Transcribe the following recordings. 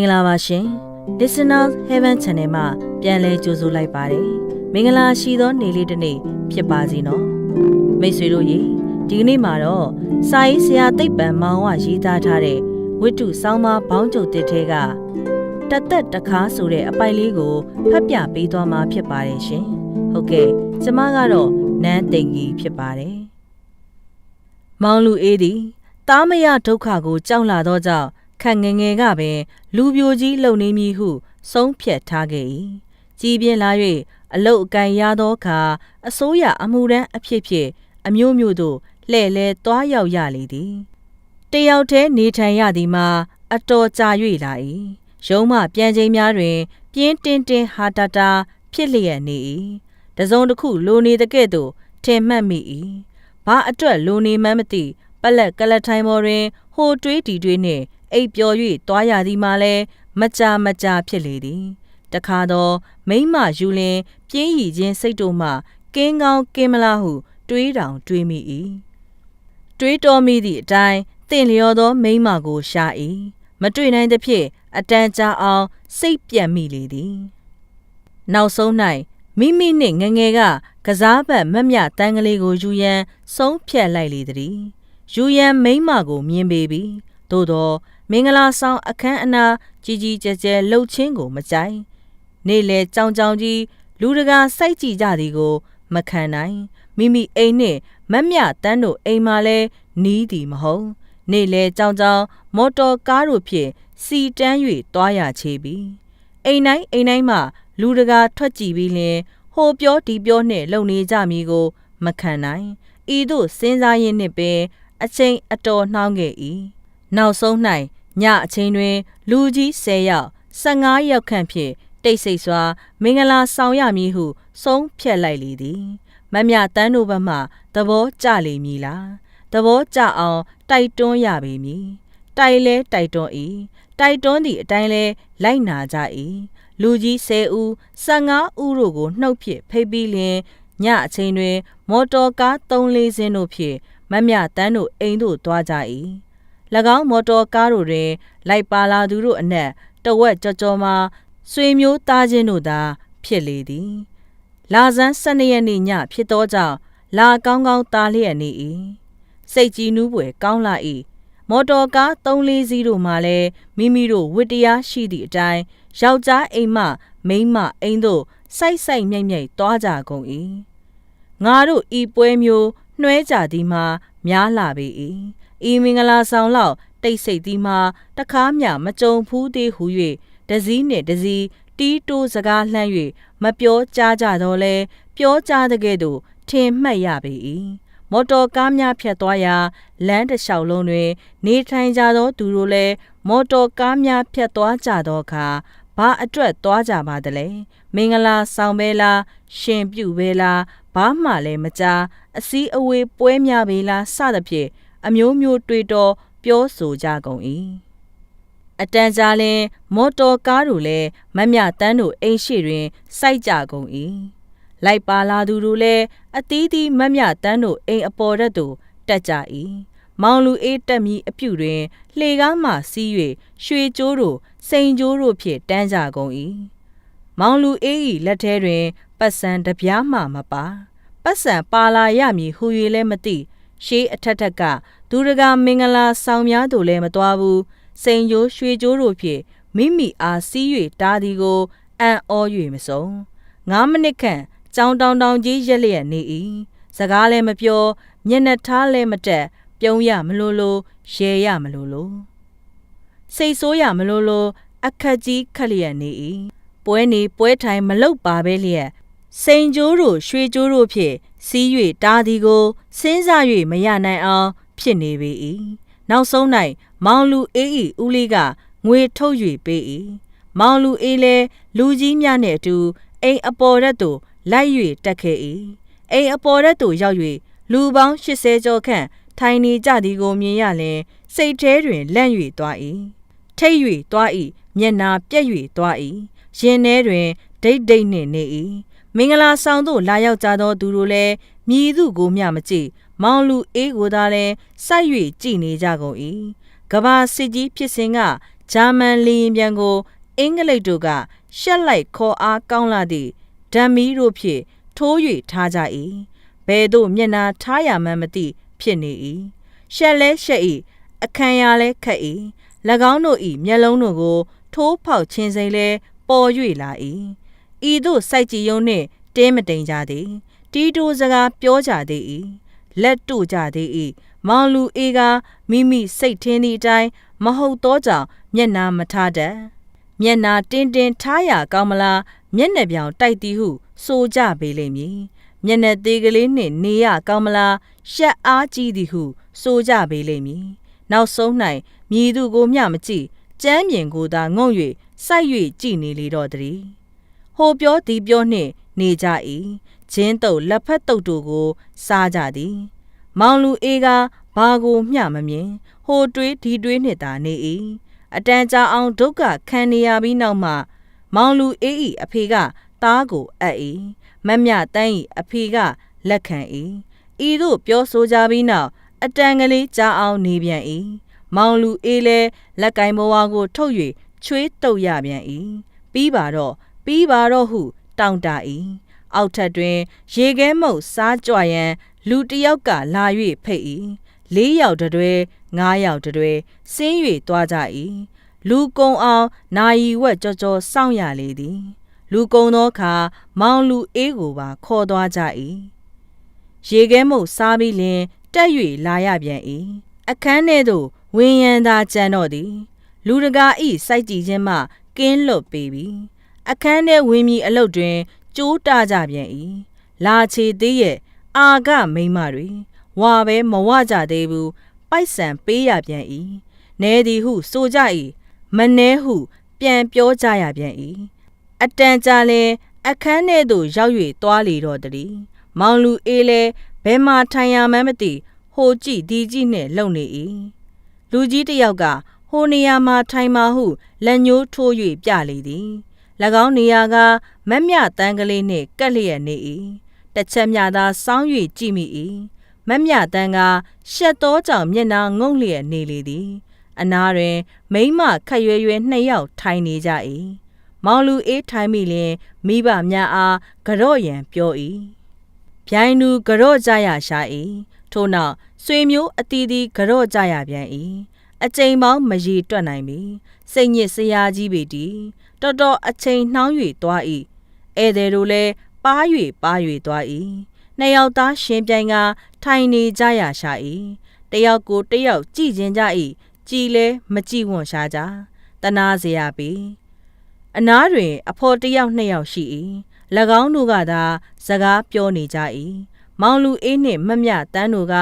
င်္ဂလာပါရှင် Listeners Heaven Channel မှာပြန်လည်ကြိုဆိုလိုက်ပါတယ်မင်္ဂလာရှိသောနေ့လေးတစ်နေ့ဖြစ်ပါစေနော်မိတ်ဆွေတို့ရေဒီကနေ့မှာတော့စာရေးဆရာသိပ္ပံမောင်ဝရေးသားထားတဲ့ဝိတုဆောင်းပါဘောင်းကျုပ်တစ်ထဲကတသက်တခါဆိုတဲ့အပိုင်လေးကိုဖတ်ပြပေးသွားမှာဖြစ်ပါတယ်ရှင်ဟုတ်ကဲ့ကျမကတော့နန်းသိင်ကြီးဖြစ်ပါတယ်မောင်လူအေးသည်တားမရဒုက္ခကိုကြောက်လာသောကြောင့် ခန့်ငယ်ငယ်ကပင်လူပြိုကြီးလုံနေမည်ဟုဆုံးဖြတ်ထားခဲ့၏ကြီးပြင်းလာ၍အလုတ်အကန်ရသောအခါအစိုးရအမှုရန်အဖြစ်ဖြစ်အမျိုးမျိုးတို့လှဲ့လဲသွားရောက်ရလေသည်တယောက်တည်းနေထိုင်ရသည်မှာအတော်ကြာ၍လာ၏ရုံးမှပြန်ချိန်များတွင် ပြင်းတင်းတင်းဟာတာတာဖြစ်လျက်နေ၏တစုံတစ်ခုလိုနေတဲ့ကဲ့သို့ထင်မှတ်မိ၏ဘာအတွက်လိုနေမှန်းမသိပလက်ကလထိုင်ပေါ်တွင်ဟိုတွေးတီတွေးနှင့် အိပ်ပျော်၍တွားရသည်မှာလည်းမကြာမကြာဖြစ်လေသည်တခါတော့မိမ့်မယူလင်ပြင်းရည်ခြင်းစိတ်တို့မှကင်းကောင်းကင်းမလားဟုတွေးတောင်တွေးမိ၏တွေးတော်မိသည့်အတိုင်းတင့်လျော်သောမိမ့်မကိုရှာ၏မတွေ့နိုင်သဖြင့်အတန်ကြာအောင်စိတ်ပြတ်မိလေသည်နောက်ဆုံး၌မိမိနှင့်ငငယ်ကကစားပတ်မက်မြတန်းကလေးကိုယူရန်ဆုံးဖြတ်လိုက်လေသည်ယူရန်မိမ့်မကိုမြင်ပေပြီသို့သော မင်္ဂလာဆောင်အခမ်းအနားကြီးကြီးကျယ်ကျယ်လှုပ်ချင်းကိုမကြိုက်နေ့လေကြောင်ကြောင်ကြီးလူတကာစိုက်ကြည့်ကြသည်ကို မခံနိုင်မိမိအိမ်နှင့်မက်မြတန်းတို့အိမ်မှာလဲနီးသည်မဟုတ် နေ့လေကြောင်ကြောင်မော်တော်ကားတို့ဖြင့်စီတန်း၍တွားရချေပြီအိမ်တိုင်းအိမ်တိုင်းမှလူတကာထွက်ကြည့်ပြီးလျင်ဟိုပြောဒီပြောနှင့်လုံနေကြမည်ကို မခံနိုင်ဤသို့စဉ်းစားရင်းနှင့်ပင်အချိန်အတော်နှောင်းခဲ့၏နောက်ဆုံး၌ ညအချိန်တွင် လူကြီး10ယောက်15ယောက်ခန့်ဖြင့်တိတ်ဆိတ်စွာ မင်္ဂလာဆောင်ရမည်ဟု ဆုံးဖြတ်လိုက်လေသည်မမြတန်းတို့ဘက်မှသဘောကျလိမ့်မည်လားသဘောကျအောင်တိုက်တွန်းရပေမည်တိုက်လဲတိုက်တွန်း၏တိုက်တွန်းသည့်အတိုင်းလဲလိုက်နာကြ၏လူကြီး10ဦး15ဦးတို့ကိုနှုတ်ဖြစ်ဖိတ်ပြီးလျင်ညအချိန်တွင် မော်တော်ကား3-4စင်းတို့ဖြင့်မမြတန်းတို့အိမ်သို့သွားကြ၏၎ င်းမော်တော်ကားတို့တွင် လိုက်ပါလာသူတို့အနက်တဝက်ကြော်ကြော်မှဆွေမျိုးသားချင်းတို့သာဖြစ်လေသည်လာဇန်း12ရက်နေ့ညဖြစ်သောကြောင့်လာကောင်းကောင်းသားလျက်နေ၏စိတ်ကြည်နူးပွေကောင်းလာ၏မော်တော်ကား3-4စီးတို့မှလည်းမိမိတို့ဝတ္တရားရှိသည့်အတိုင်းယောက်ျားအိမ်မှမိန်းမအိမ်သို့စိုက်စိုက်မြိုက်မြိုက်သွားကြကုန်၏ငါတို့ဤပွဲမျိုးနှွဲကြသည်မှာများလာပေ၏ ဤမင်္ဂလာဆောင်လောက်တိတ်ဆိတ်သည်မှာတခါမျှမကြုံဖူးသေးဟု၍တစည်းနှင့်တစည်းတီးတိုးစကားလှမ်း၍မပြောကြားကြတော့လဲပြောကြားတဲ့ကဲ့သို့ထင်မှတ်ရပေ၏မော်တော်ကားများဖြတ်သွားရာလမ်းတစ်လျှောက်လုံးတွင် နေထိုင်ကြသောသူတို့လည်းမော်တော်ကားများဖြတ်သွားကြသောအခါဘာအတွက်သွားကြပါသလဲမင်္ဂလာဆောင်ပဲလားရှင်ပြုပဲလားဘာမှလည်းမကြားအစည်းအဝေးပွဲများပဲလားစသဖြင့် အမျိုးမျိုးတွေးတောပြောဆိုကြကုန်၏အတန်ကြာလင်မော်တော်ကားတို့လည်းမမြတန်းတို့အိမ်ရှိတွင်စိုက်ကြကုန်၏လိုက်ပါလာသူတို့လည်းအသီးသီးမမြတန်းတို့အိမ်အပေါ်ရက်သို့တက်ကြ၏မောင်လူအေးတက်မီအပြုတ်တွင်လှေကားမှစီး၍ရွှေကျိုးတို့စိန်ကျိုးတို့ဖြင့်တန်းကြကုန်၏မောင်လူအေး၏လက်ထဲတွင်ပတ်စံတပြားမှမပါပတ်စံပါလာရမည်ဟူ၍လည်းမသိ ရှေးအထက်ထက်ကသူတကာမင်္ဂလာဆောင်များတို့လည်းမတော်ဘူးစိန်ကျိုးရွှေကျိုးတို့ဖြင့်မိမိအားစီး၍တားသည်ကိုအံ့ဩ၍မဆုံးငါးမိနစ်ခန့်ကြောင်တောင်တောင်ကြီးရက်လျက်နေ၏စကားလည်းမပြောမျက်နှာထားလည်းမတက်ပြုံးရမလို့လို့ရဲရမလို့လို့စိတ်ဆိုးရမလို့လို့အခက်ကြီးခက်လျက်နေ၏ပွဲနေပွဲထိုင်မလုတ်ပါပဲလျက် စိန်ကျိုးတို့ရွှေကျိုးတို့ဖြင့်စီး၍တားသည်ကိုစဉ်းစား၍မရနိုင်အောင်ဖြစ်နေပေ၏နောက်ဆုံး၌မောင်လူအေး၏ဦးလေးကငွေထုတ်၍ပေး၏မောင်လူအေးလည်းလူကြီးများနှင့်အတူအိမ်အပေါ်ရက်သို့လိုက်၍တက်ခဲ့၏အိမ်အပေါ်ရက်သို့ရောက်၍လူပေါင်း80ကျော်ခန့်ထိုင်နေကြသည်ကိုမြင်ရလျင်စိတ်ထဲတွင်လန့်၍သွား၏ထိတ်၍သွား၏မျက်နာပြက်၍သွား၏ရင်ထဲတွင်ဒိတ်ဒိတ်နှင့်နေ၏ မင်္ဂလာဆောင်သို့လာရောက်ကြသောသူတို့လည်းမြည်သူကိုမျှမကြည့်မောင်လူအေးကိုသာလည်းစိုက်၍ကြည်နေကြကုန်၏ကဘာစစ်ကြီးဖြစ်စဉ်ကဂျာမန်လီရင်ပြန်ကို အင်္ဂလိပ်တို့ကရှက်လိုက်ခေါ်အားကောင်းလာသည့်ဓမ္မီတို့ဖြင့်ထိုး၍ထားကြ၏ဘယ်သို့မျက်နာထားရမှန်းမသိဖြစ်နေ၏ရှက်လဲရှက်၏အခမ်းရလဲခက်၏၎င်းတို့၏မျက်လုံးတို့ကို ထိုးဖောက်ခြင်းစိမ့်လဲပေါ်၍လာ၏ ဤသို့စိုက်ကြည်ယုံနှင့်တင်းမတိန်ကြသည်တီးတိုးစကားပြောကြသေး၏လက်တို့ကြသေး၏မောင်လူအေးကမိမိစိတ်ထင်းသည့်အတိုင်းမဟုတ်သောကြောင့်မျက်နာမထားတတ်မျက်နာတင်းတင်းထားရကောင်းမလားမျက်နှာပြောင်တိုက်သည်ဟုဆိုကြပေလိမ့်မည်မျက်နှာသေးကလေးနှင့်နေရကောင်းမလားရှက်အားကြီးသည်ဟုဆိုကြပေလိမ့်မည်နောက်ဆုံး၌မြည်သူကိုမျှမကြည့်ကျမ်းမြင်ကိုသာငုံ၍စိုက်၍ကြည်နေလေတော့သည် ဟိုပြောဒီပြောနှင့် နေကြ၏ဂျင်းတုပ်လက်ဖက်တုပ်တို့ကို စားကြသည် မောင်လူအေးကဘာကိုမျှမမြင်ဟိုတွေးဒီတွေးနှင့်သာနေ၏အတန်ကြာအောင်ဒုက္ခခံနေရပြီးနောက်မှ မောင်လူအေး၏အဖေကသားကိုအပ်၏မတ်မြတန်း၏အဖေကလက်ခံ၏ဤသို့ပြောဆိုကြပြီးနောက်အတန်ကလေးကြာအောင်နေပြန်၏မောင်လူအေးလဲလက်ကင်ဘဝကို ထုတ်၍ချွေးတုပ်ရပြန်၏ပြီးပါတော့ ပြီးပါတော့ဟုတောင်းတ၏အောက်ထပ်တွင် ရေခဲမုတ်စားကြွရန် လူတစ်ယောက်ကလာ၍ဖိတ်၏လေးယောက်တတွဲငါးယောက်တတွဲဆင်း၍သွားကြ၏လူကုံအောင်နာယီဝက်ကြောကြောစောင့်ရလေသည်လူကုံသောအခါမောင်လူအေးကိုပါခေါ်သွားကြ၏ရေခဲမုတ်စားပြီးလင်တက်၍လာရပြန်၏အခန်းထဲသို့ဝင်းရန်သာကြံတော့သည် လူတကာဤစိုက်ကြည့်ခြင်းမှကင်းလွတ်ပေပြီ အခန်းထဲဝင်းမီအလုတ်တွင်ကျိုးတကြပြန်၏လာချေသေးရဲ့အာကမိမတွေဝါပဲမဝကြသေးဘူးပိုက်ဆံပေးရပြန်၏နဲသည်ဟု ဆိုကြ၏မနှဲဟု ပြန်ပြောကြရပြန်၏အတန်ကြာလဲအခန်းထဲသို့ရောက်၍သွားလေတော့တည်းမောင်လူအေးလဲဘယ်မှာထိုင်ရမှန်းမသိဟိုကြည့်ဒီကြည့်နဲ့လုံနေ၏လူကြီးတစ်ယောက်ကဟိုနေရာမှာထိုင်ပါဟုလက်ညှိုးထိုး၍ပြလေသည်၎ င်းနေရာကမက်မြတန်းကလေးနှင့်ကက်လျက်နေ၏တစ်ချက်မြသာစောင်း၍ကြည့်မိ၏မက်မြတန်းကရှက်သောကြောင့်မျက်နှာငုံလျက်နေလေသည်အနားတွင် မိမခက်ရွယ်ရွယ်နှစ်ယောက်ထိုင်နေကြ၏မောင်လူအေးထိုင်မိလျင်မိဘများအားကြော့ရန်ပြော၏ဗျိုင်းသူကြော့ကြရရှာ၏ထို့နောက်ဆွေမျိုးအတီးတီးကြော့ကြရပြန်၏အကြိမ်ပေါင်းမရေတွက်နိုင်ပြီစိတ်ညစ်စရာကြီးပေတည်း တော်တော်အချိန်နှောင်း၍သွား၏ဧည့်သည်တို့လည်းပါး၍ပါး၍သွား၏နှစ်ယောက်သားရှင်ပြိုင်ကထိုင်နေကြရရှာ၏တယောက်ကိုတယောက်ကြည့်ခြင်းကြ၏ကြည်လဲမကြည့်ဝွန်ရှာကြတနာเสียပြီအနားတွင် အဖော်တယောက်နှစ်ယောက်ရှိ၏၎င်းတို့ကသာစကားပြောနေကြ၏မောင်လူအေးနှင့်မမြတန်းတို့က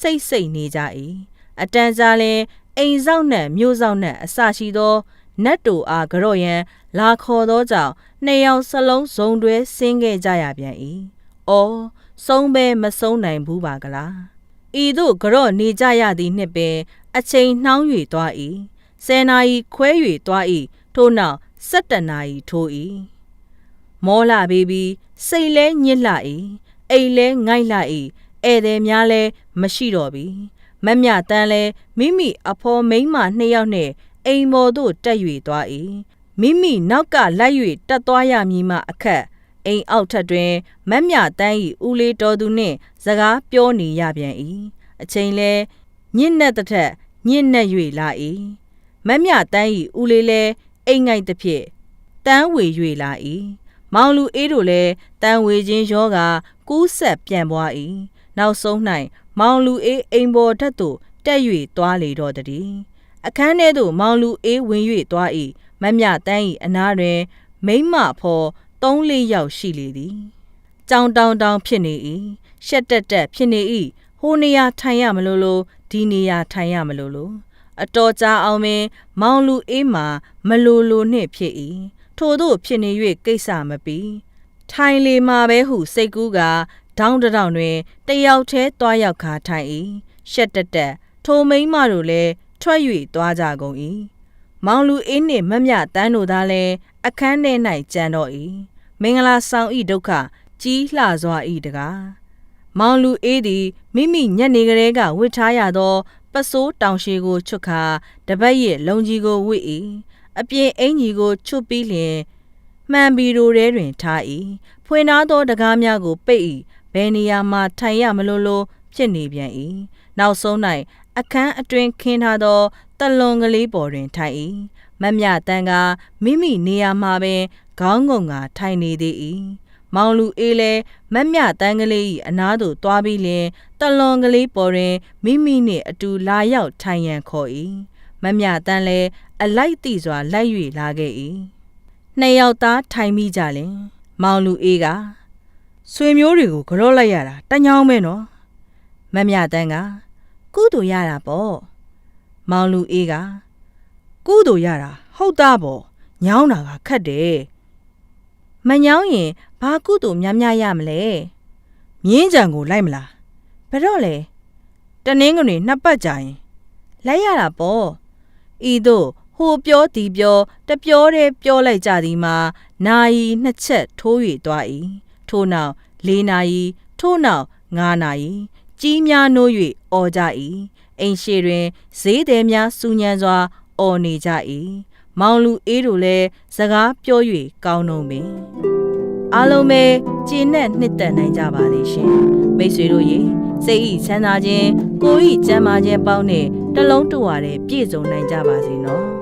စိတ်စိတ်နေကြ၏အတန်ကြာလင်အိမ်ဆောင်နှင့်မြို့ဆောင်နှင့်အစရှိသော နတ်တူအားကြော့ရန်လာခေါ်သောကြောင့်နှစ်ယောက်စလုံးဇုံတွဲဆင်းခဲ့ကြရပြန်၏။အော်ဆုံးပဲမဆုံးနိုင်ဘူးပါကလား။ဤသို့ကြော့နေကြရသည်နှင့်ပင်အချိန်နှောင်း၍သွား၏။ဆယ်နာရီခွဲ၍သွား၏ထို့နောက်၁၇နာရီထိုး၏။မောလာဘေဘီစိတ်လဲညစ်လှ၏အိမ်လဲငိုက်လှ၏ဧည့်သည်များလဲမရှိတော့ပြီ။မမြတန်းလဲမိမိအဖော်မိန်းမနှစ်ယောက်နှင့် အိမ်ပေါ်သို့တက်၍သွား၏မိမိနောက်ကလိုက်၍တက်သွားရမည်မှအခက်အိမ်အောက်ထက်တွင်မက်မြတန်း၏ဦးလေးတော်သူနှင့် စကားပြောနေရပြန်၏အချိန်လဲညစ်နဲ့တစ်ထက်ညစ်နဲ့၍လာ၏မက်မြတန်း၏ဦးလေးလဲအိမ်ငိုက်တစ်ဖြစ်တန်းဝေ၍လာ၏မောင်လူအေးတို့လည်းတန်းဝေခြင်းယောဂါကူးဆက်ပြန်ပွား၏နောက်ဆုံး၌မောင်လူအေးအိမ်ပေါ်ထက်သို့တက်၍သွားလေတော့တည်း အခန်းထဲသို့မောင်လူအေးဝင်၍သွား၏မမြတန်း၏အနားတွင် မိမဖော်သုံးလေးယောက်ရှိလေသည်ကြောင်တောင်တောင်ဖြစ်နေ၏ရှက်တက်တက်ဖြစ်နေ၏ဟိုနေရာထိုင်ရမလို့လို့ဒီနေရာထိုင်ရမလို့လို့အတော်ကြာအောင်ပင်မောင်လူအေးမှာမလိုလိုနှင့်ဖြစ်၏ထို့သို့ဖြစ်နေ၍ကိစ္စမပီထိုင်လေမှာပဲဟုစိတ်ကူးကဒေါင်းတောင်တွင်တယောက်တည်းတွားရောက်ခါထိုင်၏ရှက်တက်တက်ထိုမိန်းမတို့လည်း ထွက်၍သွားကြကုန်၏မောင်လူအေးနှင့်မမြတန်းတို့သားလည်းအခန်းထဲ၌ကြံတော့၏မင်္ဂလာဆောင်ဤဒုက္ခကြီးလှစွာဤတကားမောင်လူအေးသည်မိမိညက်နေကလေးကဝစ်ထားရသောပစိုးတောင်ရှိကိုချွတ်ခါတပတ်ရဲ့လုံကြီးကိုဝစ်၏အပြင်အင်ကြီးကိုချွတ်ပြီးလျင်မှန်ဘီရိုထဲတွင်ထား၏ဖွင့်သားသောတကားများကိုပိတ်၏ဘယ်နေရာမှထိုင်ရမလို့လို့ဖြစ်နေပြန်၏နောက်ဆုံး၌ အခန်းအတွင်ခင်းထားသောတလွန်ကလေးပေါ်တွင်ထိုင်၏မတ်မြတန်းကမိမိနေရာမှာပင်ခေါင်းငုံငါထိုင်နေသေး၏မောင်လူအေးလဲမတ်မြတန်းကလေး၏အနားသို့သွားပြီးလျင်တလွန်ကလေးပေါ်တွင်မိမိနှင့်အတူလာရောက်ထိုင်ရန်ခေါ်၏မတ်မြတန်းလဲအလိုက်တိစွာလိုက်၍လာခဲ့၏နှစ်ယောက်သားထိုင်မိကြလင်မောင်လူအေးကဆွေမျိုးတွေကိုကြော့လိုက်ရတာတညောင်းပဲနော်မတ်မြတန်းက ကုတူရတာပေါ့မောင်လူအေးကကုတူရတာဟုတ်သားပေါ့ညောင်းတာကခက်တယ်မညောင်းရင်ဘာကုသိုလ်များများရမလဲမြင်းကြံကိုလိုက်မလားဘယ်တော့လဲတနင်းကနေနှစ်ပတ်ကြာရင်လိုက်ရတာပေါ့ဤသို့ဟိုပြောဒီပြောတပြောတဲ့ပြောလိုက်ကြသည်မှာနာယီနှစ်ချက်ထိုး၍သွား၏ထို့နောက်၄နာရီထို့နောက်၅နာရီ ကြီးများနိုး၍អော်ကြ၏အိမ်ရှိတွင်ဈေးသည်များစူညံစွာអော်နေကြ၏မောင်လူအေးတို့လည်းစကားပြော၍ကောင်းတော့ပင်အားလုံးပဲကြည်နဲ့နှစ်သက်နိုင်ကြပါလေရှင်မိတ်ဆွေတို့ရေစိတ်ဤချမ်းသာခြင်းကိုယ်ဤကျမ်းမာခြင်းပေါင်းနဲ့တလုံးတူရတဲ့ပြည့်စုံနိုင်ကြပါစေနော်